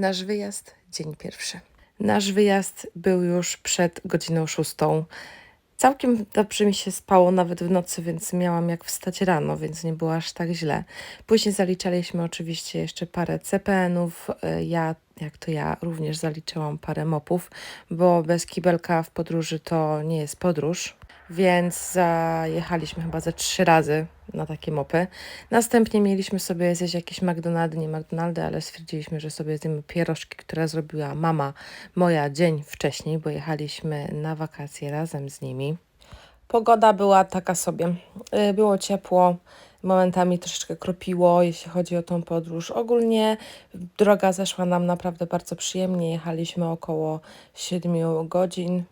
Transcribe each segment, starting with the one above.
Nasz wyjazd, dzień pierwszy. Nasz wyjazd był już przed godziną szóstą. Całkiem dobrze mi się spało nawet w nocy, więc miałam jak wstać rano, więc nie było aż tak źle. Później zaliczaliśmy oczywiście jeszcze parę CPN-ów. Ja, jak to ja, również zaliczyłam parę mopów, bo bez kibelka w podróży to nie jest podróż. Więc zajechaliśmy chyba ze trzy razy na takie mopy. Następnie mieliśmy sobie zjeść jakieś McDonaldy, nie McDonaldy, ale stwierdziliśmy, że sobie zjemy pierożki, które zrobiła mama moja dzień wcześniej, bo jechaliśmy na wakacje razem z nimi. Pogoda była taka sobie. Y, Było ciepło, momentami troszeczkę kropiło, jeśli chodzi o tą podróż. Ogólnie droga zeszła nam naprawdę bardzo przyjemnie. Jechaliśmy około 7 godzin.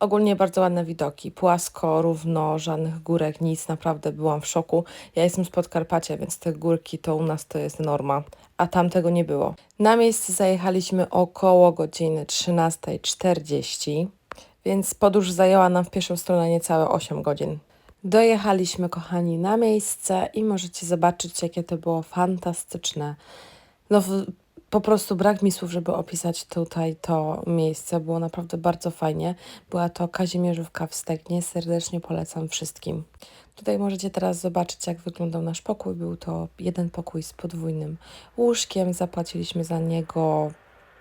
Ogólnie bardzo ładne widoki. Płasko, równo, żadnych górek, nic. Naprawdę byłam w szoku. Ja jestem z Podkarpacia, więc te górki to u nas to jest norma, a tam tego nie było. Na miejsce zajechaliśmy około godziny 13.40 więc podróż zajęła nam w pierwszą stronę niecałe 8 godzin. Dojechaliśmy, kochani, na miejsce i możecie zobaczyć, jakie to było fantastyczne. No, po prostu brak mi słów, żeby opisać tutaj to miejsce. Było naprawdę bardzo fajnie. Była to Kazimierzówka w Stegnie. Serdecznie polecam wszystkim. Tutaj możecie teraz zobaczyć, jak wyglądał nasz pokój. Był to jeden pokój z podwójnym łóżkiem. Zapłaciliśmy za niego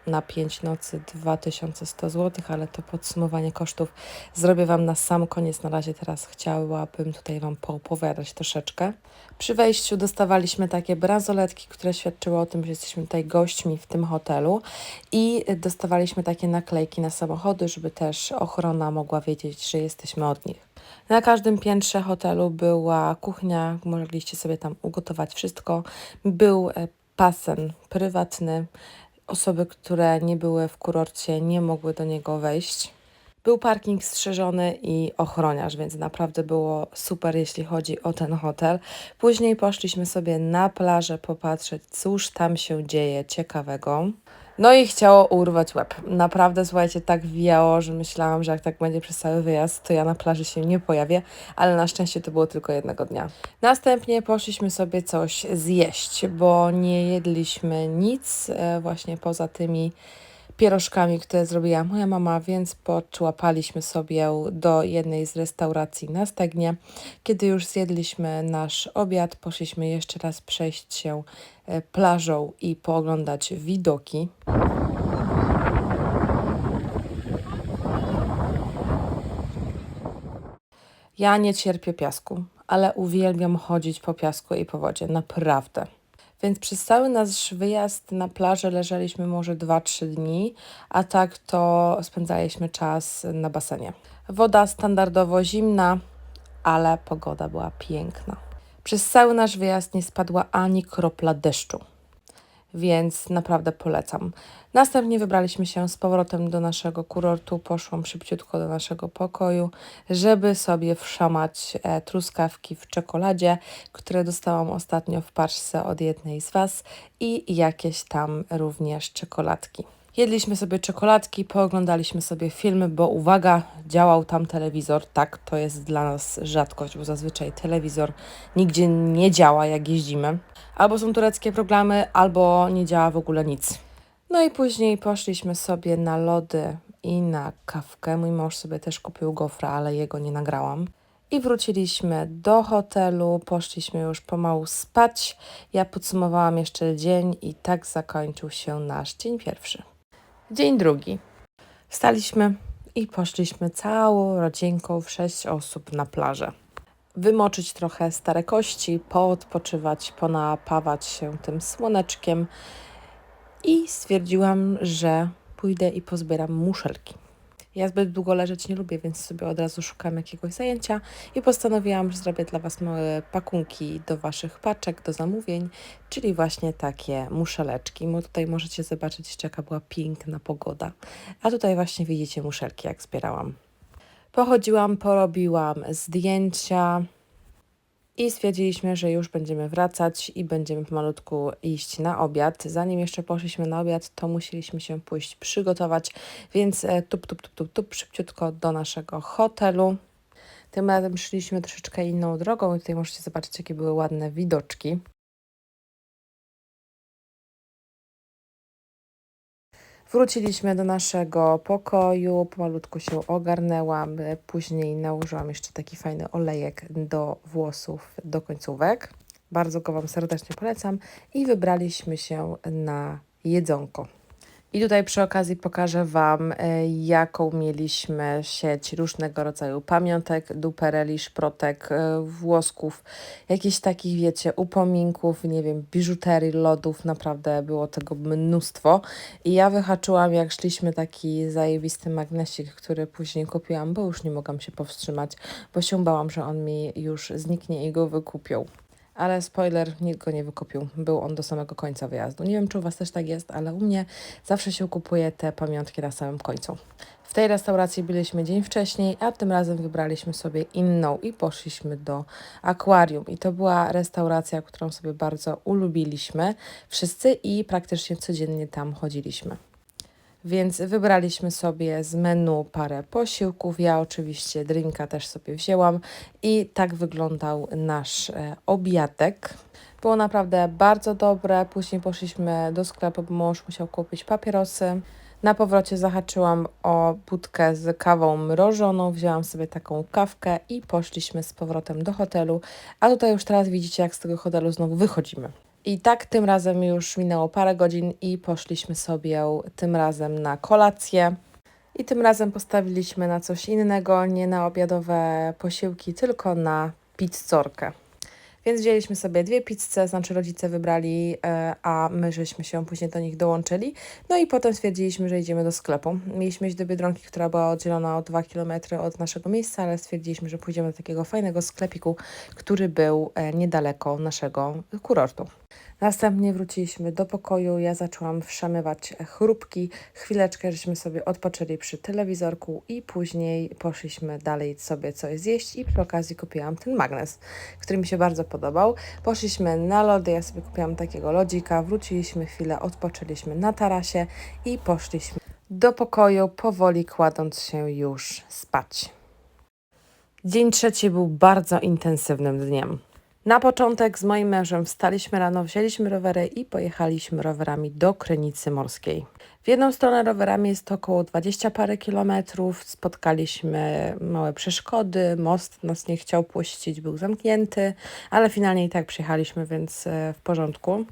na 5 nocy 2100 zł, ale to podsumowanie kosztów zrobię Wam na sam koniec. Na razie teraz chciałabym tutaj Wam poopowiadać troszeczkę. Przy wejściu dostawaliśmy takie bransoletki, które świadczyły o tym, że jesteśmy tutaj gośćmi w tym hotelu i dostawaliśmy takie naklejki na samochody, żeby też ochrona mogła wiedzieć, że jesteśmy od nich. Na każdym piętrze hotelu była kuchnia, mogliście sobie tam ugotować wszystko. Był e, basen prywatny, osoby, które nie były w kurorcie, nie mogły do niego wejść. Był parking strzeżony i ochroniarz, więc naprawdę było super, jeśli chodzi o ten hotel. Później poszliśmy sobie na plażę popatrzeć, cóż tam się dzieje ciekawego. No i chciało urwać łeb. Naprawdę, słuchajcie, tak wijało, że myślałam, że jak tak będzie przez cały wyjazd, to ja na plaży się nie pojawię, ale na szczęście to było tylko jednego dnia. Następnie poszliśmy sobie coś zjeść, bo nie jedliśmy nic e, właśnie poza tymi pierożkami, które zrobiła moja mama, więc poczłapaliśmy sobie do jednej z restauracji na Stegnie. Kiedy już zjedliśmy nasz obiad, poszliśmy jeszcze raz przejść się e, plażą i pooglądać widoki. Ja nie cierpię piasku, ale uwielbiam chodzić po piasku i po wodzie, naprawdę. Więc przez cały nasz wyjazd na plażę leżeliśmy może 2-3 dni, a tak to spędzaliśmy czas na basenie. Woda standardowo zimna, ale pogoda była piękna. Przez cały nasz wyjazd nie spadła ani kropla deszczu więc naprawdę polecam. Następnie wybraliśmy się z powrotem do naszego kurortu. Poszłam szybciutko do naszego pokoju, żeby sobie wszamać e, truskawki w czekoladzie, które dostałam ostatnio w paczce od jednej z Was i jakieś tam również czekoladki. Jedliśmy sobie czekoladki, pooglądaliśmy sobie filmy, bo uwaga, działał tam telewizor. Tak, to jest dla nas rzadkość, bo zazwyczaj telewizor nigdzie nie działa, jak jeździmy. Albo są tureckie programy, albo nie działa w ogóle nic. No i później poszliśmy sobie na lody i na kawkę. Mój mąż sobie też kupił gofra, ale jego nie nagrałam. I wróciliśmy do hotelu, poszliśmy już pomału spać. Ja podsumowałam jeszcze dzień i tak zakończył się nasz dzień pierwszy. Dzień drugi. Wstaliśmy i poszliśmy całą rodzinką w sześć osób na plażę. Wymoczyć trochę stare kości, poodpoczywać, ponapawać się tym słoneczkiem i stwierdziłam, że pójdę i pozbieram muszelki. Ja zbyt długo leżeć nie lubię, więc sobie od razu szukam jakiegoś zajęcia i postanowiłam, że zrobię dla Was małe pakunki do Waszych paczek, do zamówień, czyli właśnie takie muszeleczki. Bo tutaj możecie zobaczyć, jeszcze jaka była piękna pogoda. A tutaj właśnie widzicie muszelki, jak zbierałam. Pochodziłam, porobiłam zdjęcia i stwierdziliśmy, że już będziemy wracać i będziemy pomalutku iść na obiad. Zanim jeszcze poszliśmy na obiad, to musieliśmy się pójść przygotować, więc e, tup, tup, tup, tup, tup, szybciutko do naszego hotelu. Tym razem szliśmy troszeczkę inną drogą i tutaj możecie zobaczyć, jakie były ładne widoczki. Wróciliśmy do naszego pokoju, pomalutku się ogarnęłam, później nałożyłam jeszcze taki fajny olejek do włosów, do końcówek. Bardzo go Wam serdecznie polecam i wybraliśmy się na jedzonko. I tutaj przy okazji pokażę Wam, e, jaką mieliśmy sieć różnego rodzaju pamiątek, dupereli, szprotek, e, włosków, jakichś takich, wiecie, upominków, nie wiem, biżuterii, lodów, naprawdę było tego mnóstwo. I ja wyhaczyłam, jak szliśmy, taki zajebisty magnesik, który później kupiłam, bo już nie mogłam się powstrzymać, bo się bałam, że on mi już zniknie i go wykupią. Ale spoiler, nikt go nie wykupił. Był on do samego końca wyjazdu. Nie wiem, czy u Was też tak jest, ale u mnie zawsze się kupuje te pamiątki na samym końcu. W tej restauracji byliśmy dzień wcześniej, a tym razem wybraliśmy sobie inną i poszliśmy do akwarium. I to była restauracja, którą sobie bardzo ulubiliśmy wszyscy i praktycznie codziennie tam chodziliśmy. Więc wybraliśmy sobie z menu parę posiłków. Ja oczywiście drinka też sobie wzięłam i tak wyglądał nasz e, obiadek. Było naprawdę bardzo dobre. Później poszliśmy do sklepu, bo mąż musiał kupić papierosy. Na powrocie zahaczyłam o budkę z kawą mrożoną, wzięłam sobie taką kawkę i poszliśmy z powrotem do hotelu. A tutaj już teraz widzicie, jak z tego hotelu znowu wychodzimy. I tak tym razem już minęło parę godzin i poszliśmy sobie tym razem na kolację. I tym razem postawiliśmy na coś innego, nie na obiadowe posiłki, tylko na pizzorkę. Więc wzięliśmy sobie dwie pizze, znaczy rodzice wybrali, e, a my żeśmy się później do nich dołączyli. No i potem stwierdziliśmy, że idziemy do sklepu. Mieliśmy iść do Biedronki, która była oddzielona o 2 km od naszego miejsca, ale stwierdziliśmy, że pójdziemy do takiego fajnego sklepiku, który był e, niedaleko naszego kurortu. Następnie wróciliśmy do pokoju. Ja zaczęłam wszamywać chrupki. Chwileczkę żeśmy sobie odpoczęli przy telewizorku i później poszliśmy dalej sobie coś zjeść i przy okazji kupiłam ten magnes, który mi się bardzo podobał. Poszliśmy na lody, ja sobie kupiłam takiego lodzika, wróciliśmy chwilę, odpoczęliśmy na tarasie i poszliśmy do pokoju, powoli kładąc się już spać. Dzień trzeci był bardzo intensywnym dniem. Na początek z moim mężem wstaliśmy rano, wzięliśmy rowery i pojechaliśmy rowerami do Krynicy Morskiej. W jedną stronę rowerami jest około 20 parę kilometrów. Spotkaliśmy małe przeszkody, most nas nie chciał puścić, był zamknięty, ale finalnie i tak przyjechaliśmy, więc e, w porządku.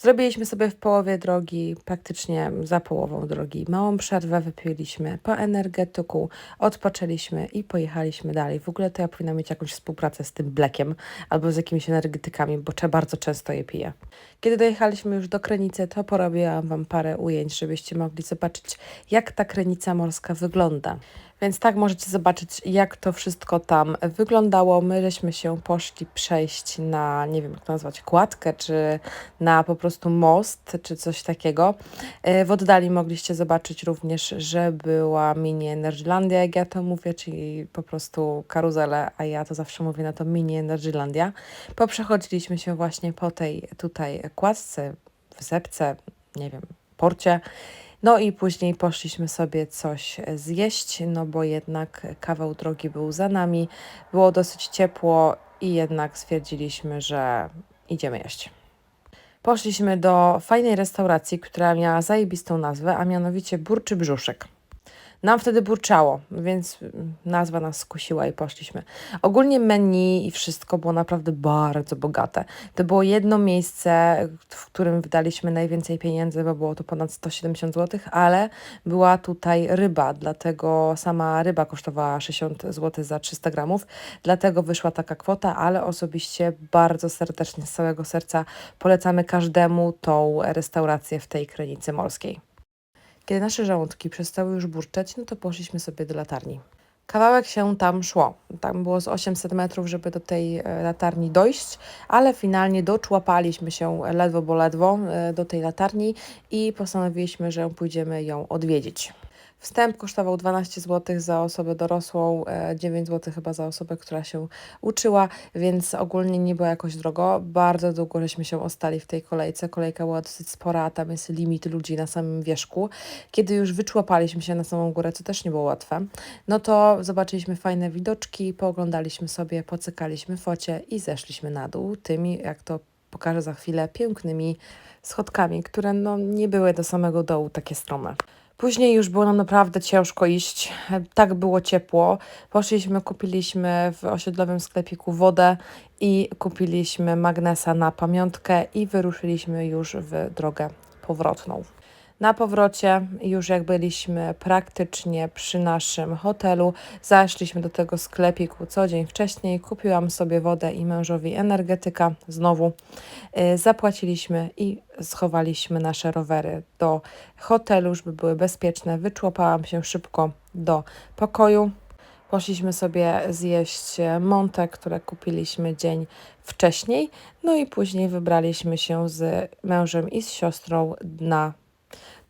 Zrobiliśmy sobie w połowie drogi, praktycznie za połową drogi, małą przerwę, wypiliśmy po energetyku, odpoczęliśmy i pojechaliśmy dalej. W ogóle to ja powinna mieć jakąś współpracę z tym blekiem albo z jakimiś energetykami, bo cze- bardzo często je piję. Kiedy dojechaliśmy już do Krenicy, to porobiłam Wam parę ujęć, żebyście mogli zobaczyć, jak ta Krenica Morska wygląda. Więc tak możecie zobaczyć, jak to wszystko tam wyglądało. My żeśmy się poszli przejść na, nie wiem jak to nazwać, kładkę, czy na po prostu most, czy coś takiego. E, W oddali mogliście zobaczyć również, że była mini Energylandia, jak ja to mówię, czyli po prostu karuzele, a ja to zawsze mówię na to mini Energylandia. Poprzechodziliśmy się właśnie po tej tutaj kładce, wysepce, nie wiem, porcie. No i później poszliśmy sobie coś zjeść, no bo jednak kawał drogi był za nami, było dosyć ciepło i jednak stwierdziliśmy, że idziemy jeść. Poszliśmy do fajnej restauracji, która miała zajebistą nazwę, a mianowicie Burczy Brzuszek. Nam wtedy burczało, więc nazwa nas skusiła i poszliśmy. Ogólnie menu i wszystko było naprawdę bardzo bogate. To było jedno miejsce, w którym wydaliśmy najwięcej pieniędzy, bo było to ponad 170 zł, ale była tutaj ryba, dlatego sama ryba kosztowała 60 zł za 300 gramów, dlatego wyszła taka kwota, ale osobiście bardzo serdecznie z całego serca polecamy każdemu tą restaurację w tej Krynicy Morskiej. Kiedy nasze żołądki przestały już burczeć, no to poszliśmy sobie do latarni. Kawałek się tam szło. Tam było z 800 metrów, żeby do tej e, latarni dojść, ale finalnie doczłapaliśmy się ledwo, bo ledwo e, do tej latarni i postanowiliśmy, że pójdziemy ją odwiedzić. Wstęp kosztował 12 zł za osobę dorosłą, e, 9 zł chyba za osobę, która się uczyła, więc ogólnie nie było jakoś drogo. Bardzo długo żeśmy się ostali w tej kolejce. Kolejka była dosyć spora, a tam jest limit ludzi na samym wierzchu. Kiedy już wyczłapaliśmy się na samą górę, co też nie było łatwe, no to zobaczyliśmy fajne widoczki, pooglądaliśmy sobie, pocykaliśmy focie i zeszliśmy na dół tymi, jak to pokażę za chwilę, pięknymi schodkami, które no, nie były do samego dołu takie strome. Później już było nam naprawdę ciężko iść, tak było ciepło. Poszliśmy, kupiliśmy w osiedlowym sklepiku wodę i kupiliśmy magnesa na pamiątkę i wyruszyliśmy już w drogę powrotną. Na powrocie, już jak byliśmy praktycznie przy naszym hotelu, zaszliśmy do tego sklepiku co dzień wcześniej. Kupiłam sobie wodę i mężowi energetyka znowu. Y, Zapłaciliśmy i schowaliśmy nasze rowery do hotelu, żeby były bezpieczne. Wyczłapałam się szybko do pokoju. Poszliśmy sobie zjeść montę, które kupiliśmy dzień wcześniej. No i później wybraliśmy się z mężem i z siostrą na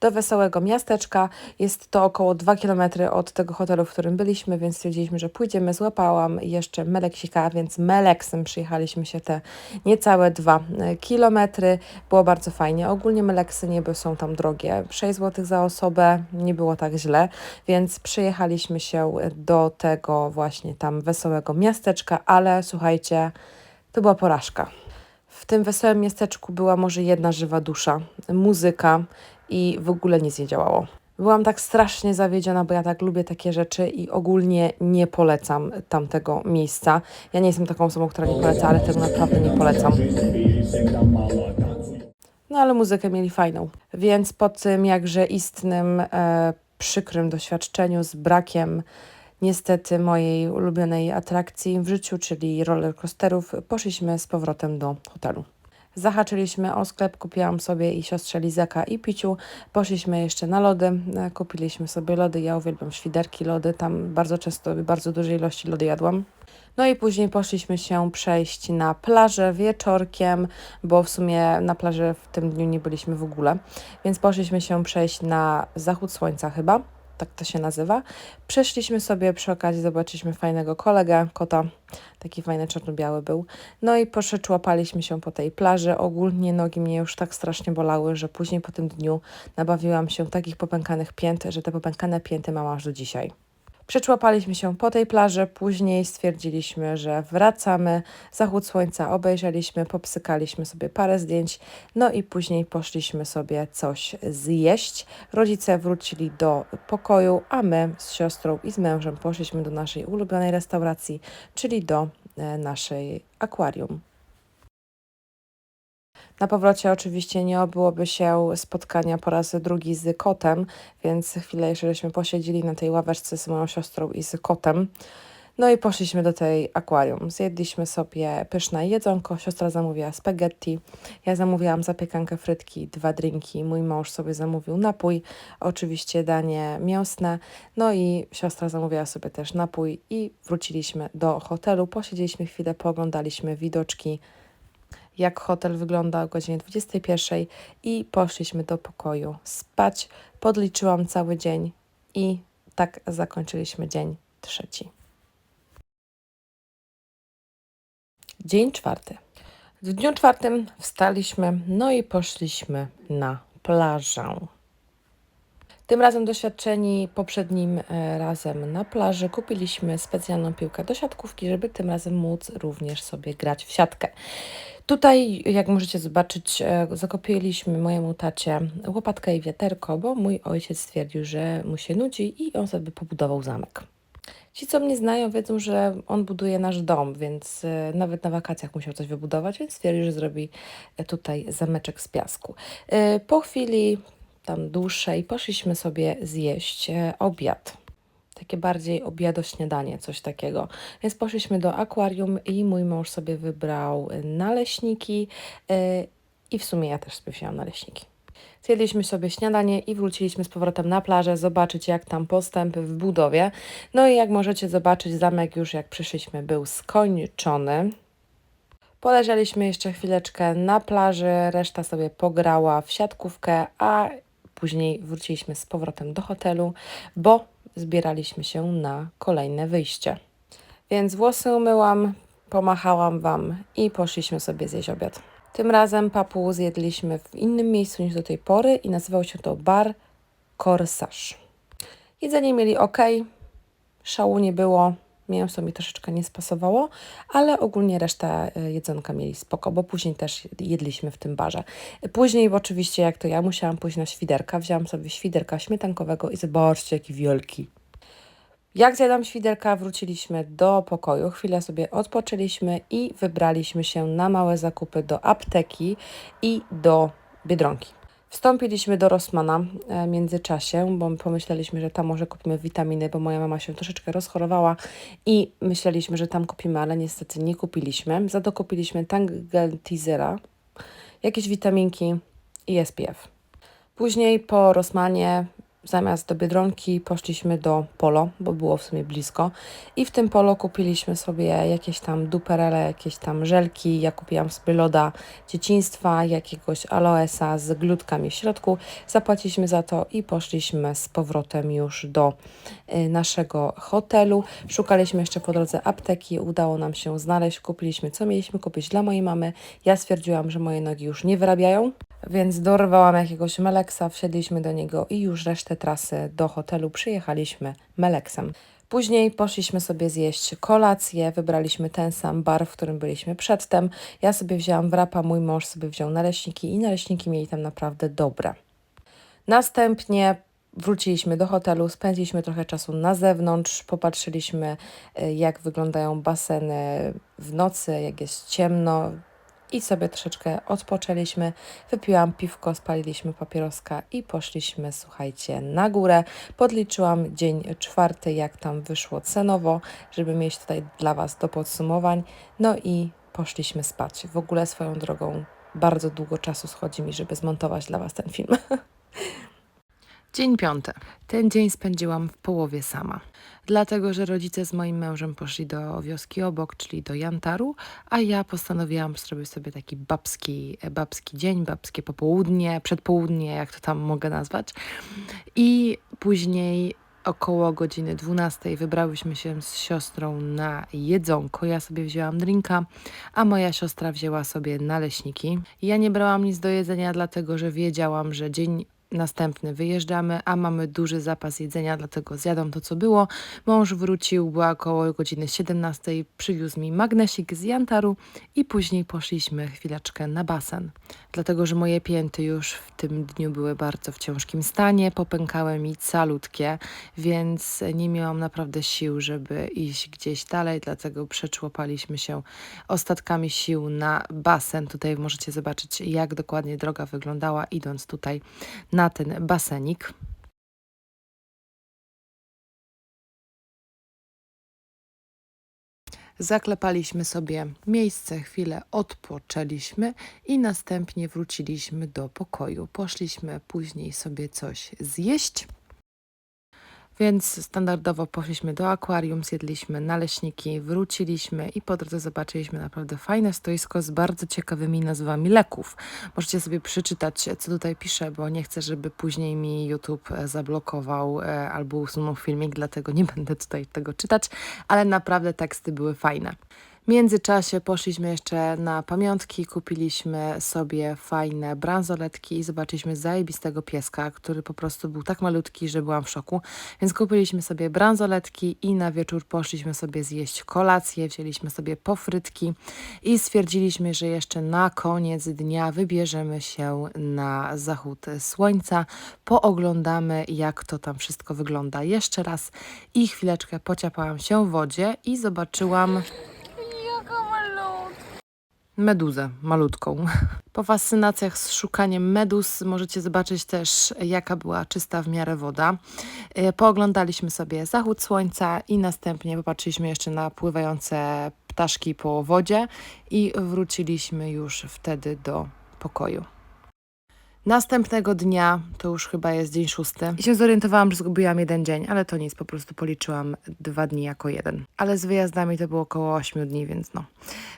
do wesołego miasteczka. Jest to około 2 km od tego hotelu, w którym byliśmy, więc stwierdziliśmy, że pójdziemy. Złapałam jeszcze Meleksika, więc Meleksem przyjechaliśmy się te niecałe 2 km. Było bardzo fajnie. Ogólnie Meleksy nie są tam drogie. 6 zł za osobę, nie było tak źle, więc przyjechaliśmy się do tego właśnie tam wesołego miasteczka, ale słuchajcie, to była porażka. W tym wesołym miasteczku była może jedna żywa dusza, muzyka i w ogóle nic nie działało. Byłam tak strasznie zawiedziona, bo ja tak lubię takie rzeczy i ogólnie nie polecam tamtego miejsca. Ja nie jestem taką osobą, która nie poleca, ale tego naprawdę nie polecam. No ale muzykę mieli fajną. Więc po tym jakże istnym, e, przykrym doświadczeniu z brakiem niestety mojej ulubionej atrakcji w życiu, czyli roller coasterów, poszliśmy z powrotem do hotelu. Zahaczyliśmy o sklep, kupiłam sobie i siostrze Lizaka i Piciu. Poszliśmy jeszcze na lody, e, kupiliśmy sobie lody. Ja uwielbiam świderki, lody. Tam bardzo często, bardzo dużej ilości lody jadłam. No i później poszliśmy się przejść na plażę wieczorkiem, bo w sumie na plaży w tym dniu nie byliśmy w ogóle. Więc poszliśmy się przejść na zachód słońca chyba, tak to się nazywa. Przeszliśmy sobie przy okazji, zobaczyliśmy fajnego kolegę, kota, taki fajny czarno-biały był. No i poszeczłapaliśmy się po tej plaży. Ogólnie nogi mnie już tak strasznie bolały, że później po tym dniu nabawiłam się takich popękanych pięt, że te popękane pięty mam aż do dzisiaj. Przeczłapaliśmy się po tej plaży, później stwierdziliśmy, że wracamy. Zachód słońca obejrzeliśmy, popsykaliśmy sobie parę zdjęć, no i później poszliśmy sobie coś zjeść. Rodzice wrócili do pokoju, a my z siostrą i z mężem poszliśmy do naszej ulubionej restauracji, czyli do e, naszej akwarium. Na powrocie oczywiście nie obyłoby się spotkania po raz drugi z kotem, więc chwilę jeszcze żeśmy posiedzieli na tej ławeczce z moją siostrą i z kotem. No i poszliśmy do tej akwarium. Zjedliśmy sobie pyszne jedzonko. Siostra zamówiła spaghetti. Ja zamówiłam zapiekankę, frytki, dwa drinki. Mój mąż sobie zamówił napój, oczywiście danie mięsne. No i siostra zamówiła sobie też napój i wróciliśmy do hotelu. Posiedzieliśmy chwilę, pooglądaliśmy widoczki jak hotel wygląda o godzinie 21 i poszliśmy do pokoju spać. Podliczyłam cały dzień i tak zakończyliśmy dzień trzeci. Dzień czwarty. W dniu czwartym wstaliśmy, no i poszliśmy na plażę. Tym razem doświadczeni poprzednim e, razem na plaży kupiliśmy specjalną piłkę do siatkówki, żeby tym razem móc również sobie grać w siatkę. Tutaj, jak możecie zobaczyć, e, zakopiliśmy mojemu tacie łopatkę i wiaterko, bo mój ojciec stwierdził, że mu się nudzi i on sobie pobudował zamek. Ci, co mnie znają, wiedzą, że on buduje nasz dom, więc e, nawet na wakacjach musiał coś wybudować, więc stwierdził, że zrobi e, tutaj zameczek z piasku. Po chwili tam dłuższej poszliśmy sobie zjeść obiad takie bardziej obiado-śniadanie, coś takiego. Więc poszliśmy do akwarium i mój mąż sobie wybrał naleśniki yy, i w sumie ja też sobie wzięłam naleśniki. Zjedliśmy sobie śniadanie i wróciliśmy z powrotem na plażę, zobaczyć jak tam postęp w budowie. No i jak możecie zobaczyć, zamek już jak przyszliśmy był skończony. Poleżeliśmy jeszcze chwileczkę na plaży, reszta sobie pograła w siatkówkę, a później wróciliśmy z powrotem do hotelu, bo zbieraliśmy się na kolejne wyjście. Więc włosy umyłam, pomachałam Wam i poszliśmy sobie zjeść obiad. Tym razem papu zjedliśmy w innym miejscu niż do tej pory i nazywał się to bar Corsage. Jedzenie mieli ok, szału nie było, Mięso mi troszeczkę nie spasowało, ale ogólnie reszta e, jedzonka mieli spoko, bo później też jedliśmy w tym barze. Później oczywiście, jak to ja, musiałam pójść na świderka. Wzięłam sobie świderka śmietankowego i zobaczcie, jaki wielki. Jak zjadłam świderka, wróciliśmy do pokoju, chwilę sobie odpoczęliśmy i wybraliśmy się na małe zakupy do apteki i do Biedronki. Wstąpiliśmy do Rossmana e, w międzyczasie, bo pomyśleliśmy, że tam może kupimy witaminy, bo moja mama się troszeczkę rozchorowała i myśleliśmy, że tam kupimy, ale niestety nie kupiliśmy. Za to kupiliśmy Tangle Teasera, jakieś witaminki i SPF. Później po Rossmanie zamiast do Biedronki poszliśmy do Polo, bo było w sumie blisko. I w tym Polo kupiliśmy sobie jakieś tam duperele, jakieś tam żelki. Ja kupiłam sobie loda dzieciństwa, jakiegoś aloesa z glutkami w środku. Zapłaciliśmy za to i poszliśmy z powrotem już do y, naszego hotelu. Szukaliśmy jeszcze po drodze apteki, udało nam się znaleźć. Kupiliśmy co mieliśmy kupić dla mojej mamy. Ja stwierdziłam, że moje nogi już nie wyrabiają. Więc dorwałam jakiegoś Meleksa, wsiedliśmy do niego i już resztę trasy do hotelu przyjechaliśmy Meleksem. Później poszliśmy sobie zjeść kolację, wybraliśmy ten sam bar, w którym byliśmy przedtem. Ja sobie wzięłam wrapa, mój mąż sobie wziął naleśniki i naleśniki mieli tam naprawdę dobre. Następnie wróciliśmy do hotelu, spędziliśmy trochę czasu na zewnątrz, popatrzyliśmy y, jak wyglądają baseny w nocy, jak jest ciemno, i sobie troszeczkę odpoczęliśmy. Wypiłam piwko, spaliliśmy papieroska i poszliśmy, słuchajcie, na górę. Podliczyłam dzień czwarty, jak tam wyszło cenowo, żeby mieć tutaj dla Was do podsumowań. No i poszliśmy spać. W ogóle swoją drogą bardzo długo czasu schodzi mi, żeby zmontować dla Was ten film. Dzień piąty. Ten dzień spędziłam w połowie sama, dlatego że rodzice z moim mężem poszli do wioski obok, czyli do Jantaru, a ja postanowiłam zrobić sobie taki babski, babski dzień, babskie popołudnie, przedpołudnie, jak to tam mogę nazwać. I później około godziny 12 wybrałyśmy się z siostrą na jedzonko. Ja sobie wzięłam drinka, a moja siostra wzięła sobie naleśniki. Ja nie brałam nic do jedzenia, dlatego że wiedziałam, że dzień Następny wyjeżdżamy, a mamy duży zapas jedzenia, dlatego zjadam to, co było. Mąż wrócił, była około godziny 17, przywiózł mi magnesik z Jantaru i później poszliśmy chwileczkę na basen. Dlatego, że moje pięty już w tym dniu były bardzo w ciężkim stanie, popękały mi calutkie, więc nie miałam naprawdę sił, żeby iść gdzieś dalej, dlatego przeczłopaliśmy się ostatkami sił na basen. Tutaj możecie zobaczyć, jak dokładnie droga wyglądała, idąc tutaj na ten basenik. Zaklepaliśmy sobie miejsce, chwilę odpoczęliśmy i następnie wróciliśmy do pokoju. Poszliśmy później sobie coś zjeść. Więc standardowo poszliśmy do akwarium, zjedliśmy naleśniki, wróciliśmy i po drodze zobaczyliśmy naprawdę fajne stoisko z bardzo ciekawymi nazwami leków. Możecie sobie przeczytać, co tutaj piszę, bo nie chcę, żeby później mi YouTube e, zablokował e, albo usunął filmik, dlatego nie będę tutaj tego czytać, ale naprawdę teksty były fajne. Międzyczasie poszliśmy jeszcze na pamiątki, kupiliśmy sobie fajne bransoletki i zobaczyliśmy zajebistego pieska, który po prostu był tak malutki, że byłam w szoku. Więc kupiliśmy sobie bransoletki i na wieczór poszliśmy sobie zjeść kolację, wzięliśmy sobie pofrytki i stwierdziliśmy, że jeszcze na koniec dnia wybierzemy się na zachód słońca, pooglądamy jak to tam wszystko wygląda jeszcze raz i chwileczkę pociapałam się w wodzie i zobaczyłam meduzę malutką. Po fascynacjach z szukaniem meduz możecie zobaczyć też, jaka była czysta w miarę woda. E, pooglądaliśmy sobie zachód słońca i następnie popatrzyliśmy jeszcze na pływające ptaszki po wodzie i wróciliśmy już wtedy do pokoju. Następnego dnia, to już chyba jest dzień szósty, i się zorientowałam, że zgubiłam jeden dzień, ale to nic, po prostu policzyłam dwa dni jako jeden. Ale z wyjazdami to było około ośmiu dni, więc no.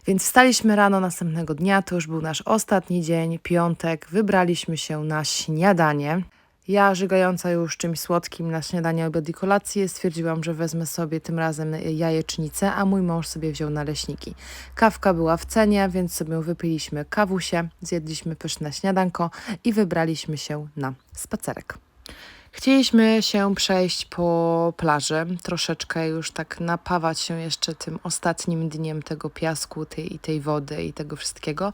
Więc wstaliśmy rano następnego dnia, to już był nasz ostatni dzień, piątek, wybraliśmy się na śniadanie. Ja, żygająca już czymś słodkim na śniadanie, obiad i kolację, stwierdziłam, że wezmę sobie tym razem jajecznicę, a mój mąż sobie wziął naleśniki. Kawka była w cenie, więc sobie wypiliśmy kawusie, zjedliśmy pyszne śniadanko i wybraliśmy się na spacerek. Chcieliśmy się przejść po plaży, troszeczkę już tak napawać się jeszcze tym ostatnim dniem tego piasku tej, i tej wody i tego wszystkiego,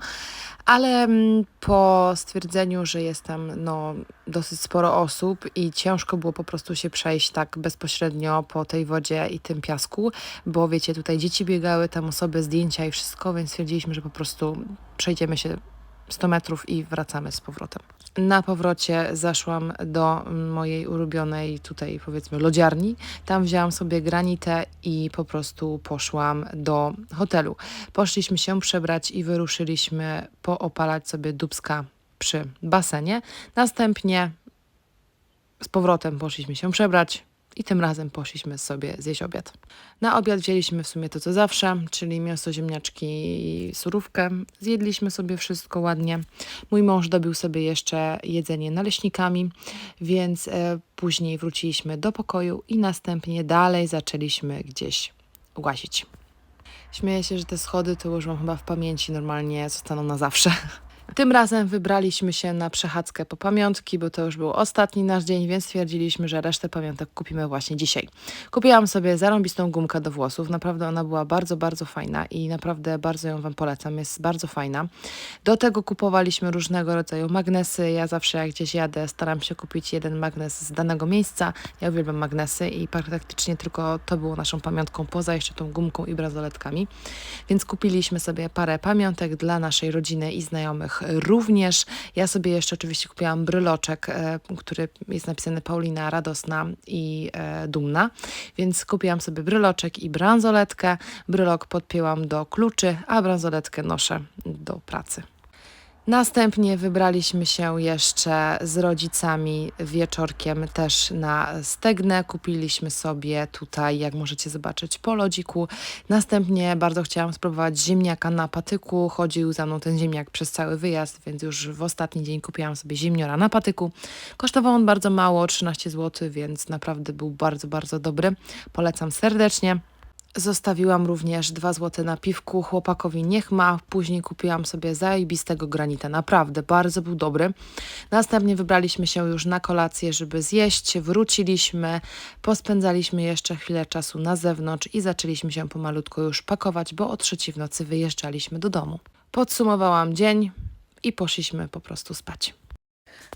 ale mm, po stwierdzeniu, że jest tam no, dosyć sporo osób i ciężko było po prostu się przejść tak bezpośrednio po tej wodzie i tym piasku, bo wiecie, tutaj dzieci biegały, tam osoby, zdjęcia i wszystko, więc stwierdziliśmy, że po prostu przejdziemy się 100 metrów i wracamy z powrotem. Na powrocie zaszłam do mojej ulubionej tutaj powiedzmy lodziarni. Tam wzięłam sobie granitę i po prostu poszłam do hotelu. Poszliśmy się przebrać i wyruszyliśmy poopalać sobie dubska przy basenie. Następnie z powrotem poszliśmy się przebrać i tym razem poszliśmy sobie zjeść obiad. Na obiad wzięliśmy w sumie to co zawsze, czyli mięso, ziemniaczki i surówkę. Zjedliśmy sobie wszystko ładnie. Mój mąż dobił sobie jeszcze jedzenie naleśnikami, więc e, później wróciliśmy do pokoju i następnie dalej zaczęliśmy gdzieś łazić. Śmieję się, że te schody to już mam chyba w pamięci, normalnie zostaną na zawsze. Tym razem wybraliśmy się na przechadzkę po pamiątki, bo to już był ostatni nasz dzień, więc stwierdziliśmy, że resztę pamiątek kupimy właśnie dzisiaj. Kupiłam sobie zarąbistą gumkę do włosów, naprawdę ona była bardzo, bardzo fajna i naprawdę bardzo ją Wam polecam, jest bardzo fajna. Do tego kupowaliśmy różnego rodzaju magnesy, ja zawsze jak gdzieś jadę staram się kupić jeden magnes z danego miejsca, ja uwielbiam magnesy i praktycznie tylko to było naszą pamiątką, poza jeszcze tą gumką i bransoletkami, więc kupiliśmy sobie parę pamiątek dla naszej rodziny i znajomych również. Ja sobie jeszcze oczywiście kupiłam bryloczek, e, który jest napisany Paulina Radosna i e, Dumna, więc kupiłam sobie bryloczek i bransoletkę. Brylok podpięłam do kluczy, a bransoletkę noszę do pracy. Następnie wybraliśmy się jeszcze z rodzicami wieczorkiem też na Stegnę. Kupiliśmy sobie tutaj, jak możecie zobaczyć, po lodziku. Następnie bardzo chciałam spróbować ziemniaka na patyku. Chodził za mną ten ziemniak przez cały wyjazd, więc już w ostatni dzień kupiłam sobie ziemniora na patyku. Kosztował on bardzo mało, 13 zł, więc naprawdę był bardzo, bardzo dobry. Polecam serdecznie. Zostawiłam również 2 zł na piwku, chłopakowi niech ma. Później kupiłam sobie zajebistego granita, naprawdę bardzo był dobry. Następnie wybraliśmy się już na kolację, żeby zjeść. Wróciliśmy, pospędzaliśmy jeszcze chwilę czasu na zewnątrz i zaczęliśmy się pomalutko już pakować, bo o trzeciej w nocy wyjeżdżaliśmy do domu. Podsumowałam dzień i poszliśmy po prostu spać.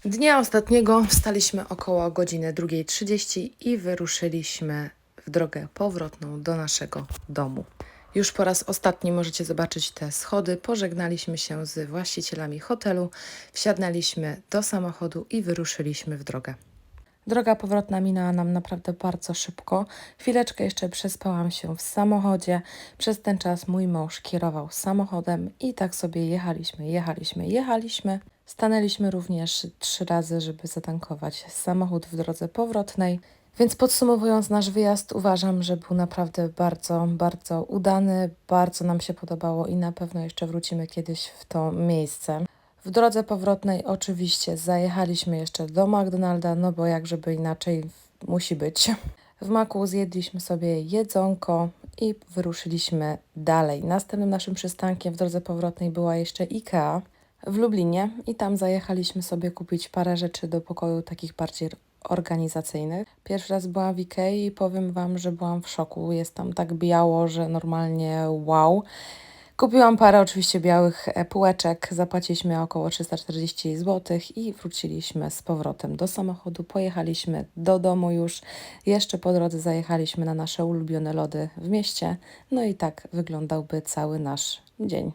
Dnia ostatniego wstaliśmy około godziny 2.30 i wyruszyliśmy w drogę powrotną do naszego domu. Już po raz ostatni możecie zobaczyć te schody. Pożegnaliśmy się z właścicielami hotelu, wsiadnęliśmy do samochodu i wyruszyliśmy w drogę. Droga powrotna minęła nam naprawdę bardzo szybko. Chwileczkę jeszcze przespałam się w samochodzie. Przez ten czas mój mąż kierował samochodem i tak sobie jechaliśmy, jechaliśmy, jechaliśmy. Stanęliśmy również trzy razy, żeby zatankować samochód w drodze powrotnej. Więc podsumowując nasz wyjazd, uważam, że był naprawdę bardzo, bardzo udany, bardzo nam się podobało i na pewno jeszcze wrócimy kiedyś w to miejsce. W drodze powrotnej oczywiście zajechaliśmy jeszcze do McDonalda, no bo jak żeby inaczej musi być. W Maku zjedliśmy sobie jedzonko i wyruszyliśmy dalej. Następnym naszym przystankiem w drodze powrotnej była jeszcze IKEA w Lublinie i tam zajechaliśmy sobie kupić parę rzeczy do pokoju takich bardziej organizacyjnych. Pierwszy raz byłam w Ikei i powiem Wam, że byłam w szoku. Jest tam tak biało, że normalnie wow. Kupiłam parę oczywiście białych e, półeczek, zapłaciliśmy około 340 zł i wróciliśmy z powrotem do samochodu. Pojechaliśmy do domu już. Jeszcze po drodze zajechaliśmy na nasze ulubione lody w mieście. No i tak wyglądałby cały nasz dzień.